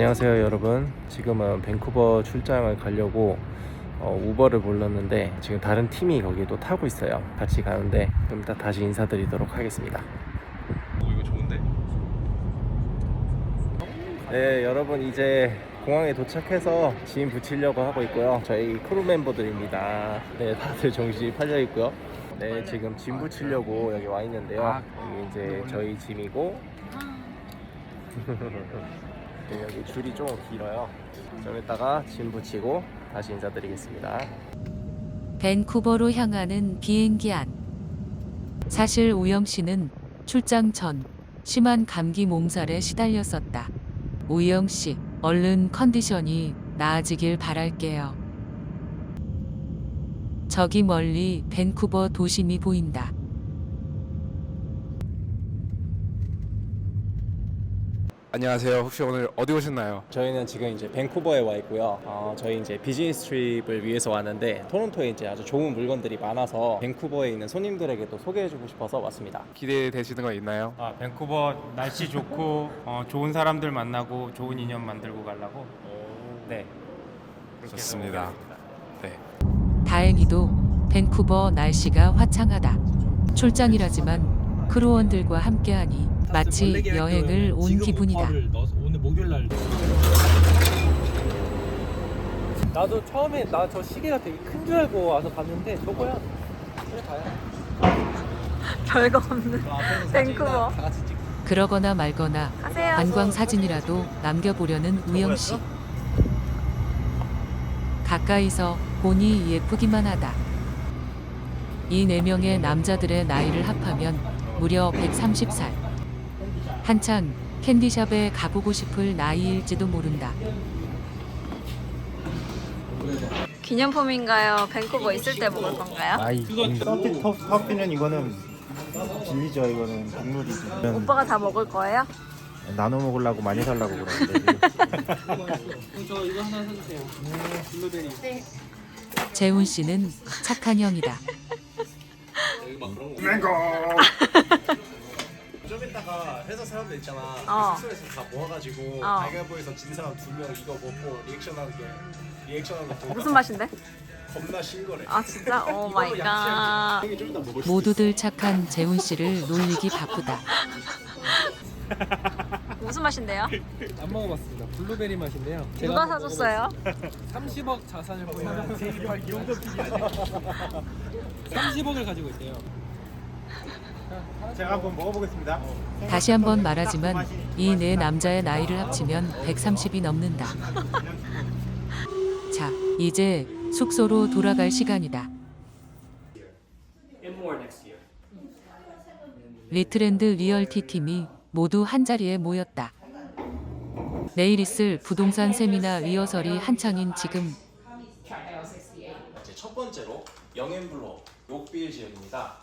안녕하세요 여러분. 지금은 밴쿠버 출장을 가려고 어, 우버를 불렀는데 지금 다른 팀이 거기도 타고 있어요. 같이 가는데 좀 이따 다시 인사드리도록 하겠습니다. 오 이거 좋은데? 네 여러분 이제 공항에 도착해서 짐 붙이려고 하고 있고요. 저희 크루 멤버들입니다. 네 다들 정신이 팔려 있고요. 네 지금 짐 붙이려고 여기 와 있는데요. 여기 이제 저희 짐이고 네, 여기 줄이 좀 길어요. 좀 이따가 짐 붙이고 다시 인사드리겠습니다. 밴쿠버로 향하는 비행기 안. 사실 우영 씨는 출장 전 심한 감기 몸살에 시달렸었다. 우영 씨, 얼른 컨디션이 나아지길 바랄게요. 저기 멀리 밴쿠버 도심이 보인다. 안녕하세요. 혹시 오늘 어디 오셨나요? 저희는 지금 이제 밴쿠버에 와 있고요. 어, 저희 이제 비즈니스 트립을 위해서 왔는데 토론토에 이제 아주 좋은 물건들이 많아서 밴쿠버에 있는 손님들에게 또 소개해주고 싶어서 왔습니다. 기대되시는 거 있나요? 아, 밴쿠버 날씨 좋고 어, 좋은 사람들 만나고 좋은 인연 만들고 가려고 네 그렇게 해서 좋습니다. 네. 다행히도 밴쿠버 날씨가 화창하다. 출장이라지만 크루원들과 함께하니 마치 여행을 온 기분이다. 오늘 목요일 날 나도 처음에 나 저 시계가 되게 큰 줄 알고 와서 봤는데 저거야. 그래 다야. 별거 없는 밴쿠버. 그러거나 말거나 하세요. 관광 사진이라도 남겨보려는 우영 씨. 가까이서 보니 예쁘기만 하다. 이 네 명의 남자들의 나이를 합하면 무려 130살. 한창 캔디샵에 가보고 싶을 나이일지도 모른다. 기념품인가요? 밴쿠버 있을 때 먹을 건가요? 아이. 썬티 터- 터피는 이거는 진리죠 이거는 국룰이지 이건 오빠가 다 먹을 거예요? 나눠 먹으려고 많이 살라고 그러는데 재훈 씨는 착한 형이다. 좀 이따가 회사 사람들 있잖아. 어. 숙소에서 다 모아가지고 어. 가위바위보에서 진 사람 두 명 이거 먹고 리액션하는 게 리액션하는 거 보고 무슨 맛인데? 겁나 신거래. 아 진짜? 오 마이 갓. 형이 좀 이따 먹을 수 모두들 착한 재훈 씨를 놀리기 바쁘다. 무슨 맛인데요? 안 먹어봤습니다. 블루베리 맛인데요. 제가 누가 한번 사줬어요? 30억 자산을 보유한 30억을 가지고 있대요. 제가 한번 먹어보겠습니다 다시 한번 말하지만 이 네 남자의 나이를 합치면 130이 넘는다. 자, 이제 숙소로 돌아갈 시간이다. 리트랜드 리얼티 팀이 모두 한 자리에 모였다. 내일 있을 부동산 세미나 리허설이 한창인 지금 이제 첫 번째로 영앤블로 욕빌 지역입니다.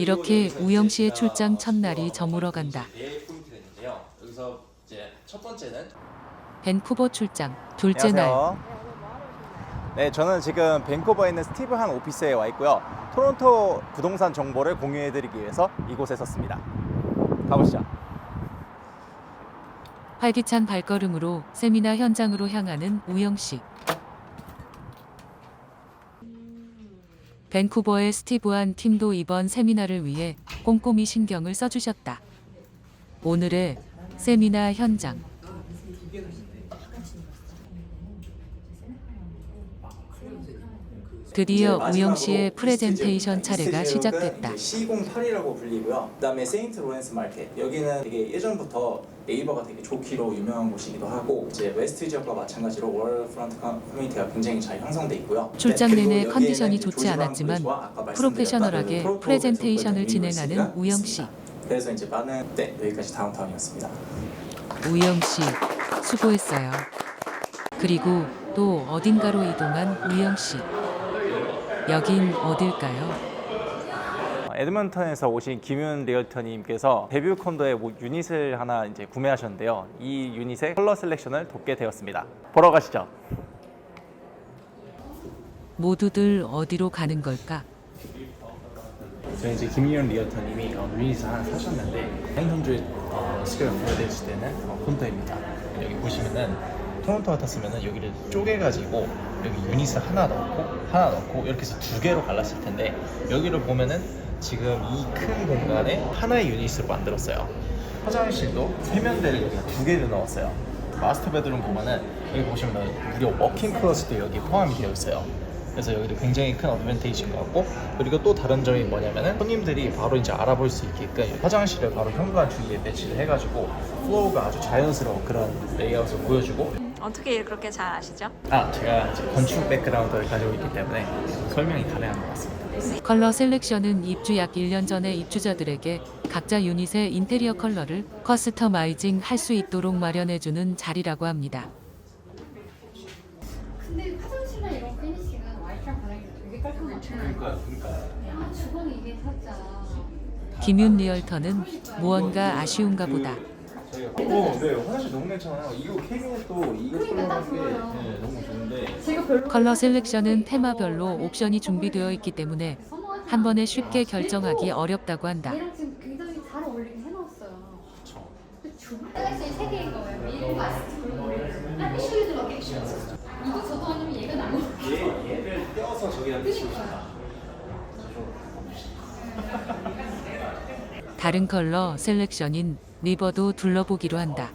이렇게 우영 씨의 출장 첫날이 어, 저물어간다. 이제 네 포인트 되는데요. 여기서 이제 첫 번째는 밴쿠버 출장 둘째 날. 네, 저는 지금 밴쿠버에 있는 스티브 한 오피스에 와 있고요. 토론토 부동산 정보를 공유해드리기 위해서 이곳에 섰습니다. 가보시죠. 활기찬 발걸음으로 세미나 현장으로 향하는 우영 씨. 밴쿠버의 스티브한 팀도 이번 세미나를 위해 꼼꼼히 신경을 써주셨다. 오늘의 세미나 현장. 드디어 우영 씨의 프레젠테이션 차례가 시작됐다. C08이라고 불리고요. 그다음에 세인트 로렌스 마켓. 여기는 되게 예전부터 네이버가 되게 좋기로 유명한 곳이기도 하고 이제 웨스트 지역과 마찬가지로 월 프런트 커뮤니티가 굉장히 잘 형성돼 있고요. 출장 네, 내내 그리고 컨디션이 좋지 않았지만 프로페셔널하게 그 프레젠테이션을 진행하는 우영 씨. 그래서 이제 많은 네 여기까지 다운타운이었습니다. 우영 씨 수고했어요. 그리고 또 어딘가로 이동한 우영 씨. 여긴 어딜까요? 에드먼턴에서 오신 김윤 리얼터님께서 데뷔 콘도의 뭐 유닛을 하나 이제 구매하셨는데요. 이 유닛의 컬러 셀렉션을 돕게 되었습니다. 보러 가시죠. 모두들 어디로 가는 걸까? 저희 이제 김윤 리얼터님이 어, 유닛을 하나 사셨는데 900 어, 스퀘어 됐을 때는 어, 콘도입니다. 여기 보시면은 토론토 같았으면은 여기를 쪼개가지고 여기 유닛을 하나 넣고 하나 넣고 이렇게 해서 두 개로 갈랐을 텐데 여기를 보면은 지금 이 큰 공간에 하나의 유닛으로 만들었어요. 화장실도 세면대를 여기가 두 개를 넣었어요. 마스터 베드룸 보면은 여기 보시면 무려 워킹 클로set도 여기 포함이 되어 있어요. 그래서 여기도 굉장히 큰 어드밴테이지인 것 같고 그리고 또 다른 점이 뭐냐면은 손님들이 바로 이제 알아볼 수 있게끔 화장실을 바로 현관 주위에 배치를 해가지고 플로우가 아주 자연스러운 그런 레이아웃을 보여주고 어떻게 그렇게 잘 아시죠? 아 제가 이제 건축 백그라운드를 가지고 있기 때문에 설명이 가능한 것 같습니다. 컬러 셀렉션은 입주 약 1년 전에 입주자들에게 각자 유닛의 인테리어 컬러를 커스터마이징 할 수 있도록 마련해주는 자리라고 합니다. 근데 화장실이나 이런 피니시가 와이프랑 바닥이 되게. 그러니까요, 그러니까요. 주방이 이게 살짝. 김윤 리얼터는 무언가 아쉬운가 보다. 오, 네, 화장실 너무 괜찮아요. 이거 캐비넷도 이거 그러니까 딱 컬러한 게. 네, 너무 좋은데 별로 컬러 셀렉션은 테마별로 옵션이 준비되어 있기 때문에 한 번에 쉽게 결정하기 어렵다고 한다. 얘랑 지금 굉장히 잘 어울리게 해놨어요. 근데 주방 셀렉션이 세 개인 거예요. 밀, 마스트, 그리고 이슈즈 로케이션. 이거 저도 아니면 얘가 나는 얘, 얘를 떼어서 저기한테 치고 그러니까요. 다른 컬러 셀렉션인 리버도 둘러보기로 한다.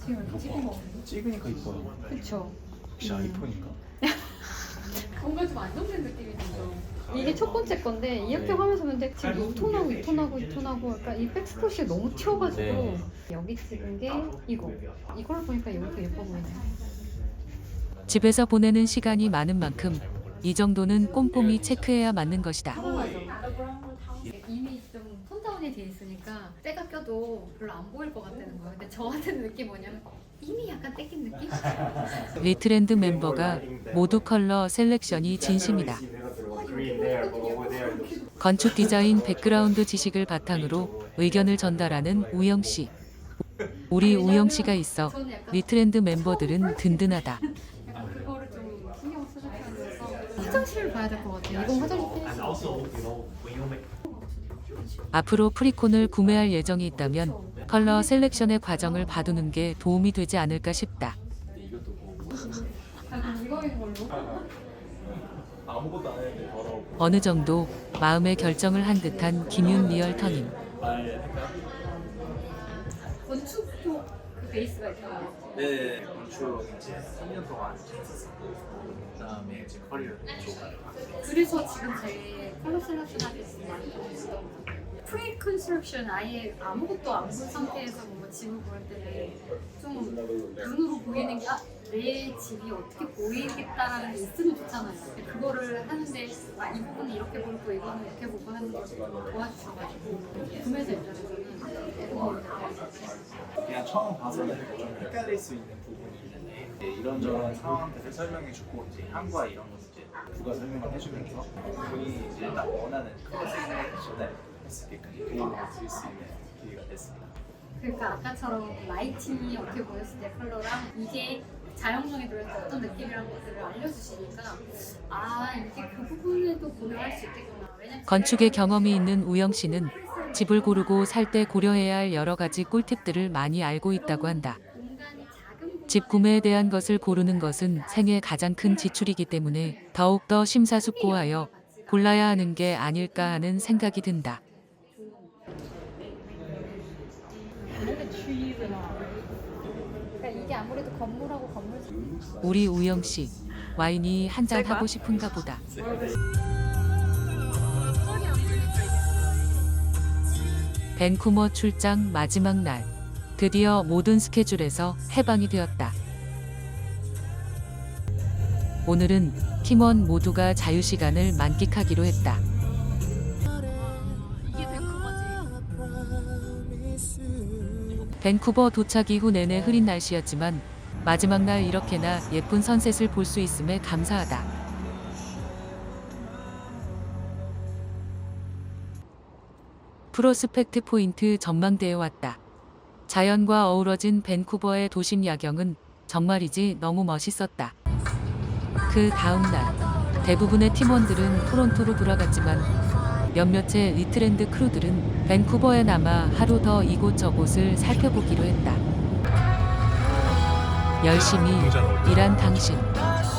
지금 이렇게 찍은 거. 찍으니까 이뻐요. 그쵸. 역시 아이폰이니까. 뭔가 좀 안정된 느낌이 들죠. 이게 첫 번째 건데 이렇게 하면서 근데 지금 2톤하고 2톤하고 2톤하고 그러니까 이 백스컷이 너무 튀어가지고 네. 여기 찍은 게 이거 이걸로 보니까 여기 더 예뻐 보이네. 집에서 보내는 시간이 많은 만큼 이 정도는 꼼꼼히 체크해야 맞는 것이다. 이미 좀 톤다운이 돼 있으니까 때가 껴도 별로 안 보일 것 같다는 거예요. 근데 저한테는 느낌 뭐냐면 이미 약간 떼낀 느낌? 리트랜드 멤버가 모두 컬러 셀렉션이 진심이다. 건축 디자인 백그라운드 지식을 바탕으로 의견을 전달하는 우영 씨. 우리 우영 씨가 있어 리트랜드 멤버들은 든든하다. 약간 그거를 좀 신경 쓰셔서 화장실을 봐야 될 것 같아요. 이건 화장실 피니시. 앞으로 프리콘을 구매할 예정이 있다면 컬러 셀렉션의 과정을 봐두는 게 도움이 되지 않을까 싶다. 아. 어느 정도 마음의 결정을 한 듯한 김윤 리얼터님. 건축 쪽그 베이스가 있잖아요. 네, 건축 이제 3년 동안 했었고 그 다음에 이제 커리어 쪽. 그래서 지금 제 컬러 셀렉션 하기 많이 배웠어요. 프리 컨스트럭션 아예 아무것도 안 본 상태에서 뭔가 집을 볼 때는 좀 눈으로 보이는 게 아, 내 집이 어떻게 보이겠다라는 게 있으면 좋잖아요. 근데 그거를 하는데 아, 이 부분은 이렇게 보고 이거는 이렇게 보고 하는 걸 도와주셔가지고 구매자 입장에서는 그냥 처음 봐서는 좀 헷갈릴 수 있는 이 이제 이런저런 상황들을 설명해주고 이제 향과 이런 거 이제 부가 설명을 해주면서 본인이 이제 딱 원하는 그런 세션을 했을 때까지 그림을 그릴 수 있는 기회가 됐습니다. 그러니까 아까처럼 라이팅이 어떻게 보였을 때 컬러랑 이게 자연광에 들어있는 어떤 느낌이라는 것들을 알려주시니까 아 이게 그 부분에도 고려할 수 있겠구나. 왜냐면 건축에 경험이 있는 우영 씨는 집을 고르고 살 때 고려해야 할 여러 가지 꿀팁들을 많이 알고 있다고 한다. 집 구매에 대한 것을 고르는 것은 생애 가장 큰 지출이기 때문에 더욱더 심사숙고하여 골라야 하는 게 아닐까 하는 생각이 든다. 이게 아무래도 건물하고 건물 우리 우영 씨 와인이 한 잔 하고 싶은가 보다. 밴쿠머 출장 마지막 날 드디어 모든 스케줄에서 해방이 되었다. 오늘은 팀원 모두가 자유 시간을 만끽하기로 했다. 밴쿠버 도착 이후 내내 흐린 날씨였지만 마지막 날 이렇게나 예쁜 선셋을 볼 수 있음에 감사하다. 프로스펙트 포인트 전망대에 왔다. 자연과 어우러진 밴쿠버의 도심 야경은 정말이지 너무 멋있었다. 그 다음 날 대부분의 팀원들은 토론토로 돌아갔지만 몇몇의 리트랜드 크루들은 밴쿠버에 남아 하루 더 이곳저곳을 살펴보기로 했다. 열심히 일한 당신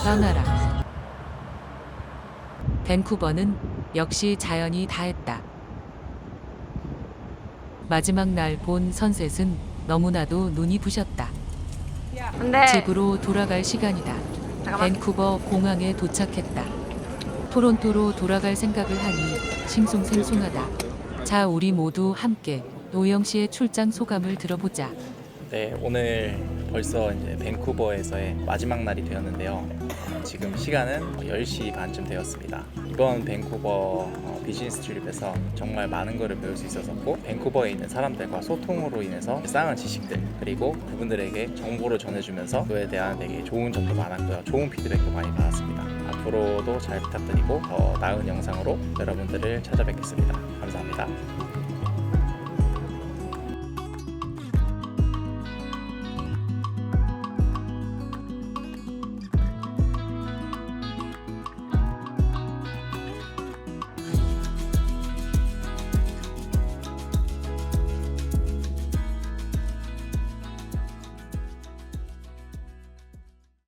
떠나라. 밴쿠버는 역시 자연이 다했다. 마지막 날 본 선셋은 너무나도 눈이 부셨다. 근데 집으로 돌아갈 시간이다. 잠깐만. 밴쿠버 공항에 도착했다. 토론토로 돌아갈 생각을 하니 싱숭생숭하다. 자, 우리 모두 함께 노영 씨의 출장 소감을 들어보자. 네, 오늘 벌써 이제 밴쿠버에서의 마지막 날이 되었는데요. 지금 시간은 10시 반쯤 되었습니다. 이번 밴쿠버 어, 비즈니스 트립에서 정말 많은 것을 배울 수 있었고 밴쿠버에 있는 사람들과 소통으로 인해서 쌓은 지식들 그리고 그분들에게 정보를 전해주면서 그에 대한 되게 좋은 점도 많았고요. 좋은 피드백도 많이 받았습니다. 앞으로도 잘 부탁드리고 더 나은 영상으로 여러분들을 찾아뵙겠습니다. 감사합니다.